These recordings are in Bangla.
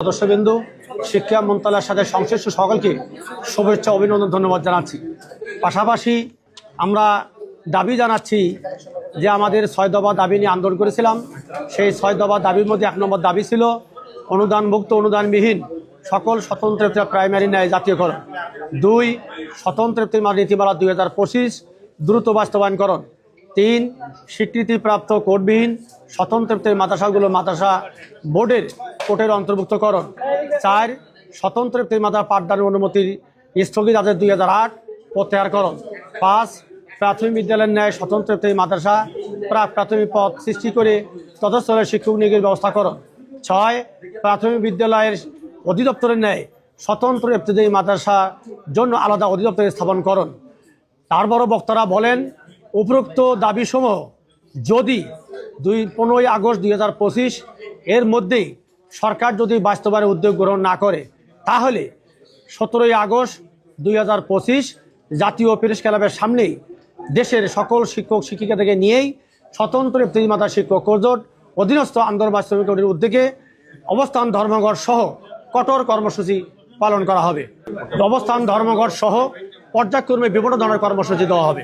সদস্যবৃন্দু, শিক্ষা মন্ত্রণালয়ের সাথে সংশ্লিষ্ট সকলকে শুভেচ্ছা, অভিনন্দন, ধন্যবাদ জানাচ্ছি। পাশাপাশি আমরা দাবি জানাচ্ছি যে আমাদের ছয় দফা দাবি নিয়ে আন্দোলন করেছিলাম। সেই ছয় দফা দাবির মধ্যে এক নম্বর দাবি ছিল অনুদানমুক্ত অনুদানবিহীন সকল স্বতন্ত্র প্রাইমারি ন্যায় জাতীয়করণ। দুই, স্বতন্ত্র নীতিমালা দুই হাজার পঁচিশ দ্রুত বাস্তবায়নকরণ। তিন, স্বীকৃতিপ্রাপ্ত কোর্টবিহীন স্বতন্ত্র মাদ্রাসাগুলো মাদ্রাসা বোর্ডের কোর্টের অন্তর্ভুক্তকরণ। চার স্বতন্ত্র মাদ্রাসা পাঠদানের অনুমতির স্থগিত আছে দুই হাজার আট প্রত্যাহারকরণ। পাঁচ, প্রাথমিক বিদ্যালয়ের ন্যায় স্বতন্ত্র মাদ্রাসা প্রাক প্রাথমিক পদ সৃষ্টি করে তদস্থলের শিক্ষক নিয়োগের ব্যবস্থাকরণ। ছয়, প্রাথমিক বিদ্যালয়ের অধিদপ্তরের ন্যায় স্বতন্ত্র ইবতদায়ী মাদ্রাসা জন্য আলাদা অধিদপ্তর স্থাপনকরণ তারপরও বক্তারা বলেন, উপরোক্ত দাবিসমূহ যদি দুই পনেরোই আগস্ট দুই হাজার পঁচিশ এর মধ্যেই সরকার যদি বাস্তবায়নের উদ্যোগ গ্রহণ না করে, তাহলে সতেরোই আগস্ট দুই হাজার পঁচিশ জাতীয় প্রেস ক্লাবের সামনেই দেশের সকল শিক্ষক শিক্ষিকাদেরকে নিয়েই স্বতন্ত্র মাতা শিক্ষক কোর্জোট অধীনস্থ আন্দোলন বাস্তবিক কমিটির উদ্যোগে অবস্থান ধর্মঘট সহ কঠোর কর্মসূচি পালন করা হবে। অবস্থান ধর্মঘট সহ পর্যায়ক্রমে বিভিন্ন ধরনের কর্মসূচি দেওয়া হবে।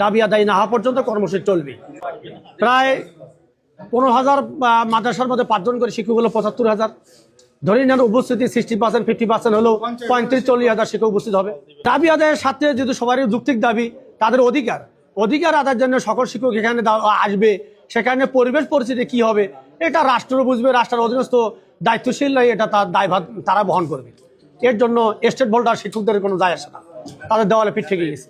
দাবি আদায় না হওয়া পর্যন্ত কর্মসূচি চলবে। প্রায় পনেরো হাজার মাদ্রাসার মধ্যে পাঁচজন করে শিক্ষক হলো পঁচাত্তর হাজার। ধরে নেন, উপস্থিতি সিক্সটি পার্সেন্ট ফিফটি পার্সেন্ট হলেও পঁয়ত্রিশ, চল্লিশ হাজার শিক্ষক উপস্থিত হবে। দাবি আদায়ের সাথে যদি সবারই যুক্তিক দাবি, তাদের অধিকার। অধিকার আদায়ের জন্য সকল শিক্ষক এখানে আসবে। সেখানে পরিবেশ পরিস্থিতি কি হবে, এটা রাষ্ট্র বুঝবে, রাষ্ট্রের অধীনস্থ দায়িত্বশীল নাই এটা তার দায়ভার, তারা বহন করবে। এর জন্য স্টেট বোর্ড আর শিক্ষকদের কোনো দায় আসে না। তাদের দেওয়ালে পিঠ থেকে গেছে